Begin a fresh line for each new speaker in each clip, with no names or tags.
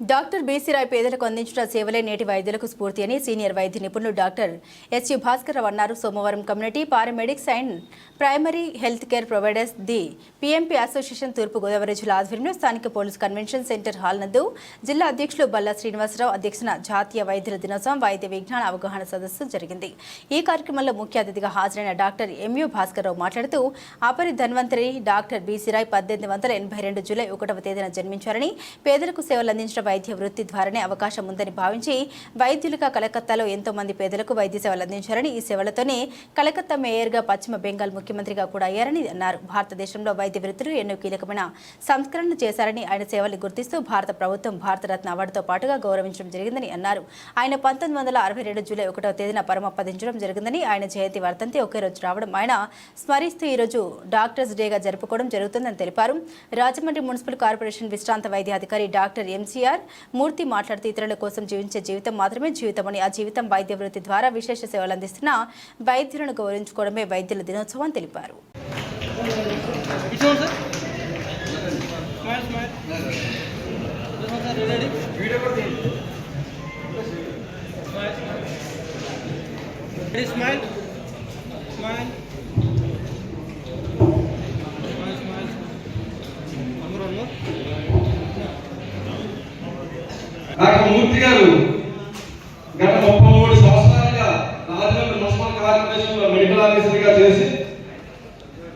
Doctor బీసీరాయ్ పేదలకు అందించిన సేవలే నేటి వైద్యులకు స్ఫూర్తి అని సీనియర్ వైద్య నిపుణులు డాక్టర్ ఎస్యు భాస్కర్ రావు అన్నారు. సోమవారం community paramedics and primary health care providers the PMP association తూర్పుగోదావరి జిల్లా ఆధ్వర్యంలో స్థానిక పోలీస్ కన్వెన్షన్ సెంటర్ హాల్ నందు జిల్లా అధ్యక్షులు బల్లా శ్రీనివాసరావు అధ్యక్షన జాతీయ వైద్యుల దినోత్సవం వైద్య విజ్ఞాన అవగాహన సదస్సు జరిగింది. ఈ కార్యక్రమంలో ముఖ్య అతిథిగా హాజరైన డాక్టర్ ఎంయు భాస్కర్ రావు మాట్లాడుతూ అపరి ధన్వంతరి డాక్టర్ బీసీరాయ్ పద్దెనిమిది వందల ఎనభై రెండు జూలై ఒకటవ తేదీన జన్మించారని పేదలకు సేవలు అందించిన వైద్య వృత్తి ద్వారానే అవకాశం ఉందని భావించి వైద్యులుగా కలకత్తాలో ఎంతో మంది పేదలకు వైద్య సేవలు అందించారని ఈ సేవలతోనే కలకత్తా మేయర్గా పశ్చిమ బెంగాల్ ముఖ్యమంత్రిగా కూడా అయ్యారని అన్నారు. భారతదేశంలో వైద్య వృత్తులు ఎన్నో కీలకమైన సంస్కరణలు చేశారని ఆయన సేవలు గుర్తిస్తూ భారత ప్రభుత్వం భారతరత్న అవార్డుతో పాటుగా గౌరవించడం జరిగిందని అన్నారు. ఆయన పంతొమ్మిది వందల అరవై రెండు జూలై ఒకటో తేదీన పరమపదించడం జరిగిందని ఆయన జయంతి వర్ధంతి ఒకే రోజు రావడం ఆయన స్మరిస్తూ ఈ రోజు డాక్టర్స్ డేగా జరుపుకోవడం జరుగుతుందని తెలిపారు. రాజమండ్రి మున్సిపల్ కార్పొరేషన్ విశ్రాంత వైద్యాధికారి డాక్టర్ ఎంసీఆర్ మూర్తి మాట్లాడుతూ ఇతరుల కోసం జీవించే జీవితం మాత్రమే జీవితమని ఆ జీవితం వైద్య వృత్తి ద్వారా విశేష సేవలు అందిస్తున్న వైద్యులను గౌరవించుకోవడమే వైద్యుల దినోత్సవం తెలిపారు
Smile. Smile sir? Smile, smile. This one, sir. Ready? Smile, smile. Ready, smile. Smile. Smile, smile. One more, one more.
Doctor Murthy గారు గత ముప్పై మూడు సంవత్సరాలుగా రాజమండ్రి మున్సిపల్ కార్పొరేషన్లో మెడికల్ ఆఫీసర్గా చేసి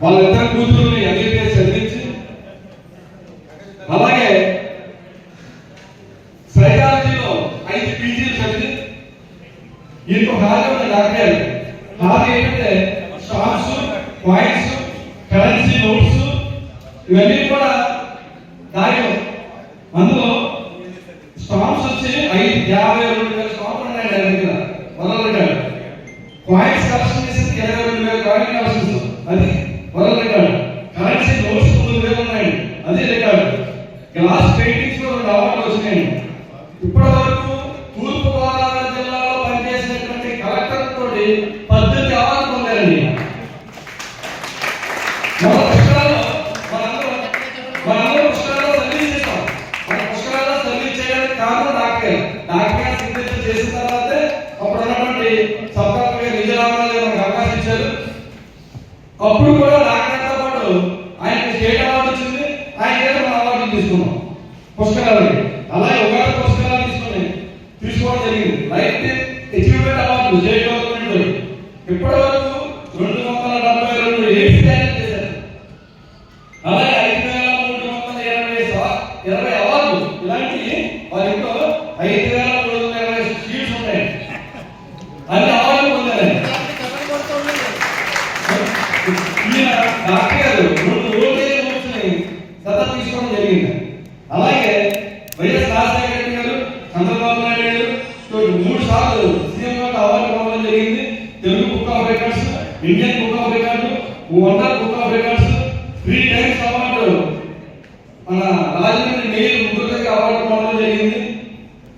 వాళ్ళిద్దరు కూతురుని ఎంబీబీఎస్ చదివించి అలాగే సైకాలజీలో ఐదు పీజీలు చదివి ఇంకో హాజరు డాక్టర్ హాజరు ఏంటంటే స్టాక్స్ పాయింట్స్ కరెన్సీ నోట్స్ ఇవన్నీ కూడా అచీవ్మెంట్ ఇప్పటి వరకు రెండు వందల డెబ్బై రెండు ఎయిడ్స్ తయారు చేశారు. అలాగే ఐదు వేల మూడు వందల ఇరవై ఇరవై అవార్డు ఇలాంటి వారి ఐదు వేల మూడు వందల ఇరవై సీట్స్ ఉన్నాయి. అన్ని అవార్డు పొందారు డాక్టర్ గారు రెండు రోజులు హోమ్స్ని సత తీసుకోవడం జరిగింది. అలాగే వైఎస్ రాజశేఖర రెడ్డి గారు చంద్రబాబు నాయుడు గారు మూడు సార్లు Indian book of records wonder book of records three times award మన రాజమండ్రి మేయర్ ముగ్గురికి అవార్డు పొందడం జరిగింది.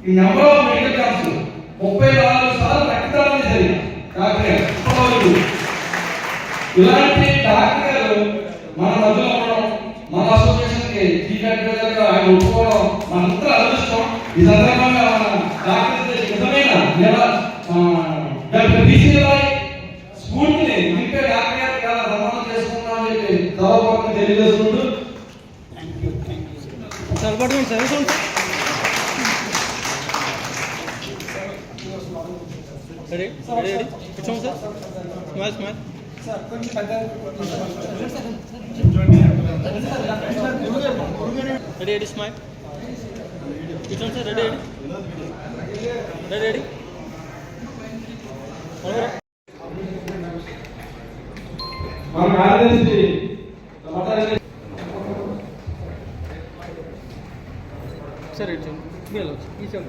ఈ నెంబర్ ఆఫ్ మెడికల్ క్యాంప్స్ ముప్పై నాలుగు సార్లు రక్తదానం చేశారు డాక్టర్ ఇలాంటి డాక్టర్ మన మధ్యలో ఉండడం మన అసోసియేషన్కి చీఫ్ అడ్వైజర్గా ఆయన ఒప్పుకోవడం మనంతా అదృష్టం. ఇదంతా సందర్భంగా మన డాక్టర్ నిజమైన నిల- ఆ, డాక్టర్ బీసీ రాయ్ స్ఫూర్తిని ఇంకా డాక్టర్ గారు చాలా సన్మానం చేసుకుంటామని చెప్పి సభాపతిని తెలియజేసుకుంటూ
Sir, what one, sir? Which one, sir? Ready? Ready, ready? Which one, sir? Smile, smile. Ready, ready, smile. Which one, sir? Ready, ready? Ready, ready? One more.
మన కార్యదర్శి
Trường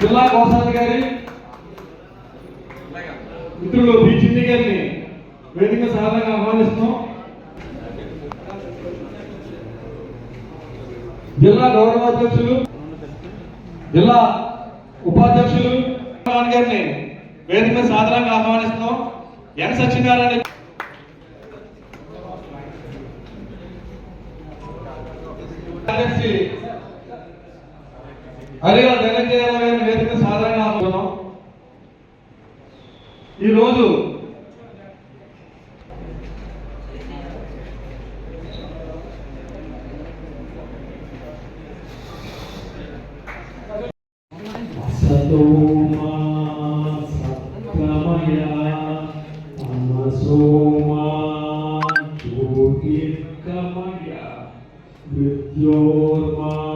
జిల్లా కోశాధికారి మిత్రులు బి చిన్ని గారిని వేదిక సహాయంగా ఆహ్వానిస్తున్నాం. జిల్లా గౌరవాధ్యక్షులు జిల్లా ఉపాధ్యక్షులు గారిని వేదిక సాధారణంగా ఆహ్వానిస్తున్నాం. ఎన్ సత్యనారాయణ కార్యదర్శి హరిగా ధనంజయరావు గారిని వేదిక సాధారణంగా ఆహ్వానిస్తున్నాం ఈరోజు
సతోమా సత్యమయ తమసోమా జ్యోతిర్గమయ మృత్యోర్మా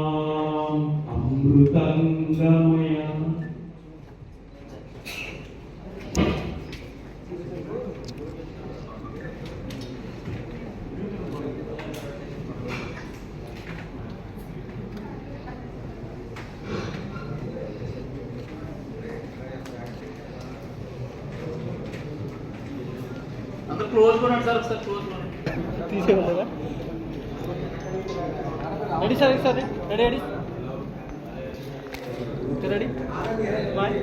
అమృతంగమయ.
క్లోజ్ కొనండి సార్ ఒకసారి క్లోజ్ కొనండి తీసేవాళ్ళగా ready sir sir ready ready. Ready boy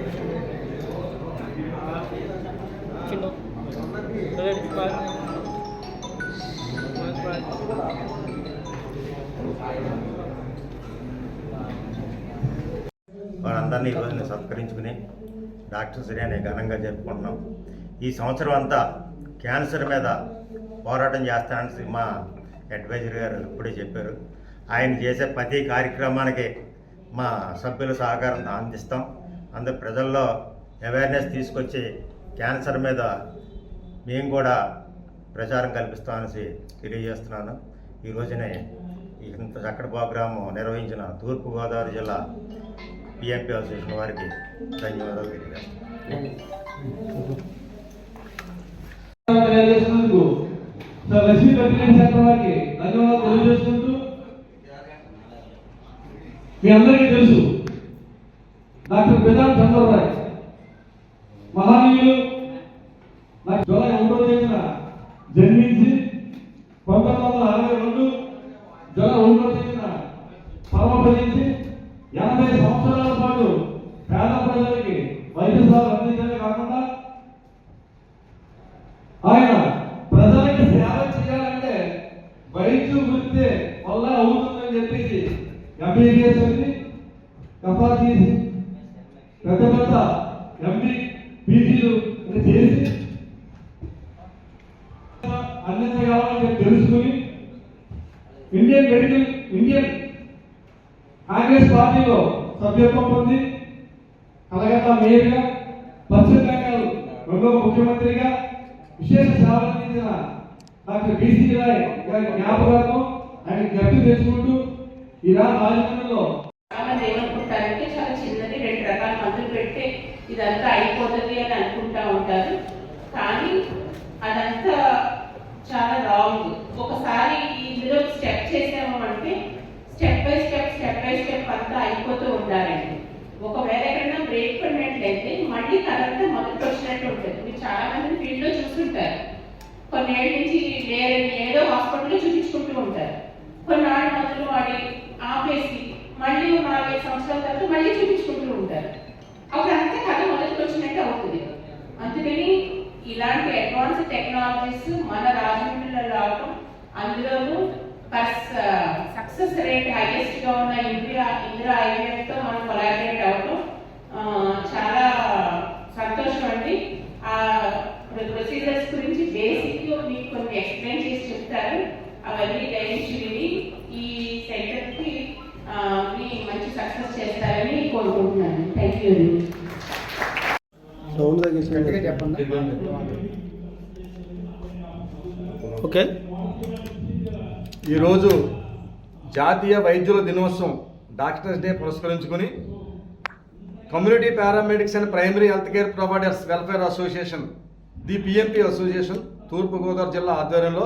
చిన్న రెడీ బాయ్ బాయ్
వారందరినీ ఈరోజు నేను సత్కరించుకుని డాక్టర్స్ డే అనే ఘనంగా జరుపుకుంటున్నాం. ఈ సంవత్సరం అంతా క్యాన్సర్ మీద పోరాటం చేస్తానని మా అడ్వైజర్ గారు ఇప్పుడే చెప్పారు. ఆయన చేసే ప్రతి కార్యక్రమానికి మా సభ్యుల సహకారం అందిస్తాం. అందరు ప్రజల్లో అవేర్నెస్ తీసుకొచ్చి క్యాన్సర్ మీద మేము కూడా ప్రచారం కల్పిస్తామని తెలియజేస్తున్నాను. ఈ రోజునే ఇంత చక్కటి ప్రోగ్రాము నిర్వహించిన తూర్పుగోదావరి జిల్లా పిఎంపీ అసోసియేషన్ వారికి ధన్యవాదాలు తెలియజేస్తాను
తెలియజేసినందుకు సార్ లక్ష్మీ వెంకటేశ్వర శాఖ వారికి ధన్యవాదాలు తెలియజేసుకుంటూ మీ అందరికీ తెలుసు. డాక్టర్ ప్రధాన్ చంద్రరాయ్ మహానీయులు. నాకు జూలై ఒకటో తేదీన జన్మించి పంతొమ్మిది వందల అరవై రెండు జూలై ఒకటో తేదీన పరమపదించి ఎనభై సంవత్సరాల పాటు పేద ప్రజలకి వైద్య సేవలు అందించడమే కాకుండా ఆయన కలకత్తా మేయర్గా పశ్చిమ బెంగాల్ రెండవ ముఖ్యమంత్రిగా విశేష సేవలు అందించిన డాక్టర్ బీసీ రాయ్ గారి జ్ఞాపకార్థం ఆయన జ్ఞప్తి తెచ్చుకుంటూ ఈనాడు రాజమండ్రిలో
పుట్టాలంటే చాలా చిన్నది రెండు రకాల మందులు పెడితే ఇదంతా అయిపోతుంది అని అనుకుంటా ఉంటారు. కానీ అదంతా చాలా రాంగ్ ఒకసారి ఇందులో స్టెప్ చేసాము అంటే step by step step by step అంతా అయిపోతూ కరెక్ట్ అదంతా మొదటి వచ్చినట్టు ఉంటుంది. మీరు చాలా మంది ఫీల్డ్లో చూస్తుంటారు. కొన్నేళ్ళ నుంచి వేరే ఏదో హాస్పిటల్లో చూపించుకుంటూ ఉంటారు. కొన్నాళ్ళు మందులు వాడి ఆపేసి మళ్ళీ ఓ నాలుగైదు సంవత్సరాల తర్వాత మళ్ళీ చూపించుకుంటూ ఉంటారు. అప్పుడు అంతే కథ మొదటికి వచ్చినట్టు అవుతుంది. అందుకని ఇలాంటి అడ్వాన్స్ టెక్నాలజీస్ మన రాజమండ్రిలో రావడం అందులోనూ సక్సెస్ రేట్ హైయెస్ట్గా ఉన్న ఇందిరా ఇందిరా ఐవీఎఫ్తో మనం కొలాబరేట్ చెప్తారు. అవన్నీ గ్రహించి విని ఈ సెంటర్కి ఆ, మీ మంచి సక్సెస్ చేస్తారని కోరుకుంటున్నాను. Thank you
okay.
ఈరోజు జాతీయ వైద్యుల దినోత్సవం డాక్టర్స్ డే పురస్కరించుకుని
community paramedics and primary health care providers welfare association the PMP association తూర్పుగోదావరి జిల్లా ఆధ్వర్యంలో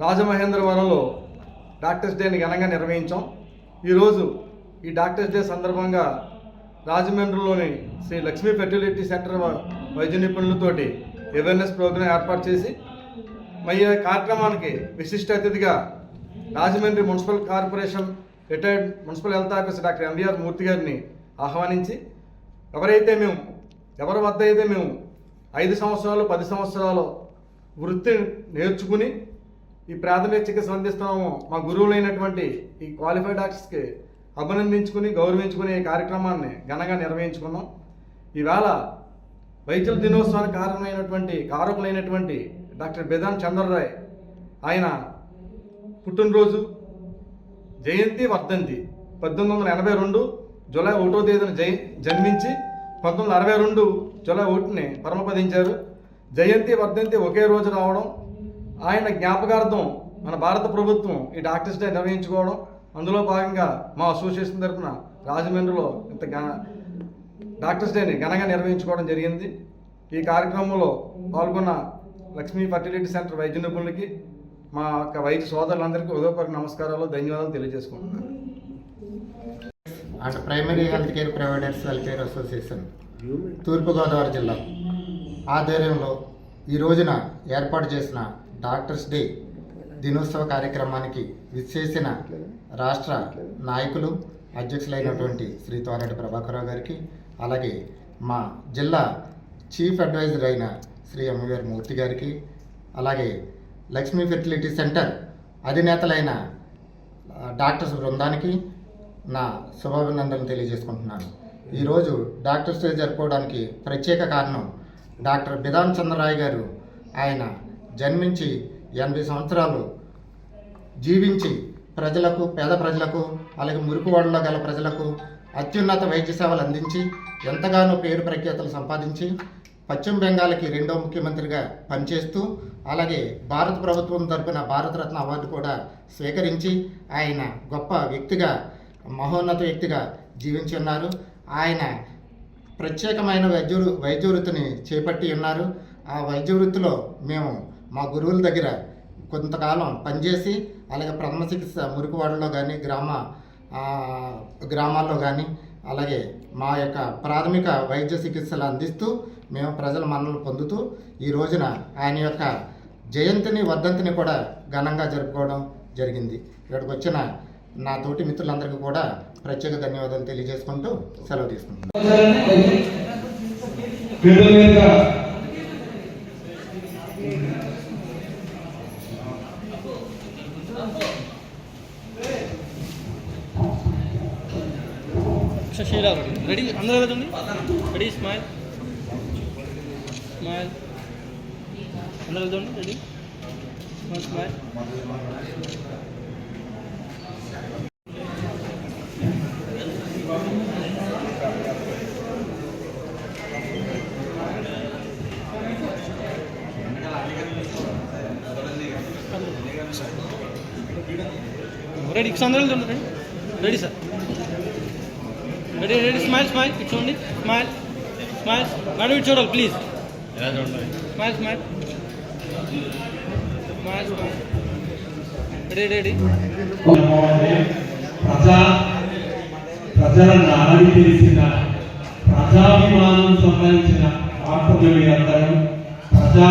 రాజమహేంద్రవరంలో డాక్టర్స్ డేని ఘనంగా నిర్వహించాం. ఈరోజు ఈ డాక్టర్స్ డే సందర్భంగా రాజమండ్రిలోని శ్రీ లక్ష్మీ ఫెర్టిలిటీ సెంటర్ వైద్య నిపుణులతోటి అవేర్నెస్ ప్రోగ్రాం ఏర్పాటు చేసి మరి ఈ కార్యక్రమానికి విశిష్ట అతిథిగా Rajahmundry municipal corporation retired municipal health officer doctor MVR Murthy గారిని ఆహ్వానించి ఎవరైతే మేము ఎవరి వద్ద అయితే మేము ఐదు సంవత్సరాలు పది సంవత్సరాలు వృత్తి నేర్చుకుని ఈ ప్రాథమిక చికిత్స అందిస్తున్నాము మా గురువులైనటువంటి ఈ క్వాలిఫైడ్ డాక్టర్స్కి అభినందించుకుని గౌరవించుకునే ఈ కార్యక్రమాన్ని ఘనంగా నిర్వహించుకున్నాం. ఈవేళ వైద్యుల దినోత్సవానికి కారణమైనటువంటి కారకులైనటువంటి డాక్టర్ బెదాన్ చంద్రరాయ్ ఆయన పుట్టినరోజు జయంతి వర్ధంతి పద్దెనిమిది వందల ఎనభై రెండు జూలై ఒకటో తేదీన జై జన్మించి పంతొమ్మిది వందల అరవై రెండు జూలై ఒకటిని పరమపదించారు. జయంతి వర్ధంతి ఒకే రోజు రావడం ఆయన జ్ఞాపకార్థం మన భారత ప్రభుత్వం ఈ డాక్టర్స్ డే నిర్వహించుకోవడం అందులో భాగంగా మా అసోసియేషన్ తరఫున రాజమండ్రిలో ఇంత ఘన డాక్టర్స్ డేని ఘనంగా నిర్వహించుకోవడం జరిగింది. ఈ కార్యక్రమంలో పాల్గొన్న లక్ష్మీ ఫర్టిలిటీ సెంటర్ వైద్య నిపుణులకి మా యొక్క వైద్య సోదరులందరికీ ఉదయపూర్వక నమస్కారాలు ధన్యవాదాలు తెలియజేసుకుంటున్నాను.
And primary health care providers welfare association తూర్పుగోదావరి జిల్లా ఆధ్వర్యంలో ఈ రోజున ఏర్పాటు చేసిన డాక్టర్స్ డే దినోత్సవ కార్యక్రమానికి విచ్చేసిన రాష్ట్ర నాయకులు అధ్యక్షులైనటువంటి శ్రీ తోరటి ప్రభాకరరావు గారికి అలాగే మా జిల్లా చీఫ్ అడ్వైజర్ అయిన శ్రీ ఎంవీఆర్ మూర్తి గారికి అలాగే లక్ష్మీ ఫెర్టిలిటీ సెంటర్ అధినేతలైన డాక్టర్స్ బృందానికి నా శుభాభినందనలు తెలియజేసుకుంటున్నాను. ఈరోజు డాక్టర్స్ డే జరుపుకోవడానికి ప్రత్యేక కారణం డాక్టర్ బిధాన్ చంద్రరాయ్ గారు. ఆయన జన్మించి ఎనభై సంవత్సరాలు జీవించి ప్రజలకు పేద ప్రజలకు అలాగే మురికివాడలో గల ప్రజలకు అత్యున్నత వైద్య సేవలు అందించి ఎంతగానో పేరు ప్రఖ్యాతలు సంపాదించి పశ్చిమ బెంగాల్కి రెండో ముఖ్యమంత్రిగా పనిచేస్తూ అలాగే భారత ప్రభుత్వం తరపున భారతరత్న అవార్డు కూడా స్వీకరించి ఆయన గొప్ప వ్యక్తిగా మహోన్నత వ్యక్తిగా జీవించి ఉన్నారు. ఆయన ప్రత్యేకమైన వైద్య వైద్య వృత్తిని చేపట్టి ఉన్నారు. ఆ వైద్య వృత్తిలో మేము మా గురువుల దగ్గర కొంతకాలం పనిచేసి అలాగే ప్రథమ చికిత్స మురికివాడలో కానీ గ్రామ గ్రామాల్లో కానీ అలాగే మా యొక్క ప్రాథమిక వైద్య చికిత్సలు అందిస్తూ మేము ప్రజల మన్నలు పొందుతూ ఈ రోజున ఆయన యొక్క జయంతిని వర్ధంతిని కూడా ఘనంగా జరుపుకోవడం జరిగింది. ఇక్కడికి వచ్చిన నా తోటి మిత్రులందరికీ కూడా ప్రత్యేక ధన్యవాదాలు తెలియజేసుకుంటూ సెలవు తీసుకుంటున్నాను.
పేరు మీదుగా
శశీల రెడీ అందరూ వెళ్తుంది రెడీ స్మైల్ స్మైల్ అందరూ వెళ్తుంది రెడీ స్మైల్ రెడీ అందరూ వెళ్తుంది ready ready sir ready ready smile smile ఇటు చూడండి స్మైల్ స్మైల్ నడు ఇటు చూడాలి please smile smile smile smile ready ready
ప్రజా ప్రజల నాడి తెలిసిన ప్రజాభిమానం సంపాదించిన డాక్టర్లు మీరందరూ ప్రజా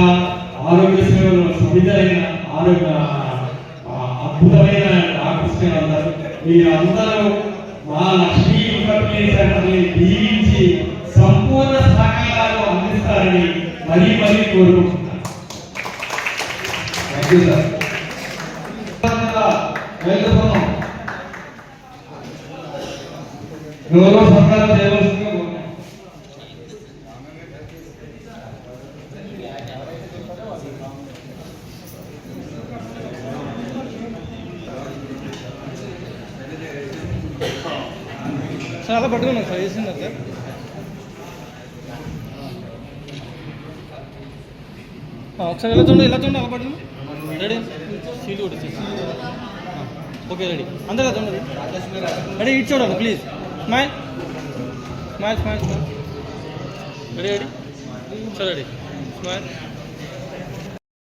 ఆరోగ్య సేవలో సువిధైన ఆరోగ్య అద్భుతమైన డాక్టర్స్ అందరూ మీరందరూ మా ఫర్టిలిటీ సెంటర్ని దీవించి సంపూర్ణ సహకారాలు అందిస్తారని మరీ మరీ కోరుకుంటున్నాను.
థ్యాంక్ యూ సార్ వెళ్తున్నాం గౌరవ సత్కారం
చాలా అలా పట్టుకున్నాను సార్ వేసిందా సార్? ఒకసారి ఎలా చూడండి ఎలా చూడండి అలా పట్టుకుని రెడీ సీట్ కూడా ఓకే రెడీ అందరూ ఎలా చూడండి రెడీ ఇటు చూడండి please smile smile smile smile ready ready సరే రెడీ స్మైల్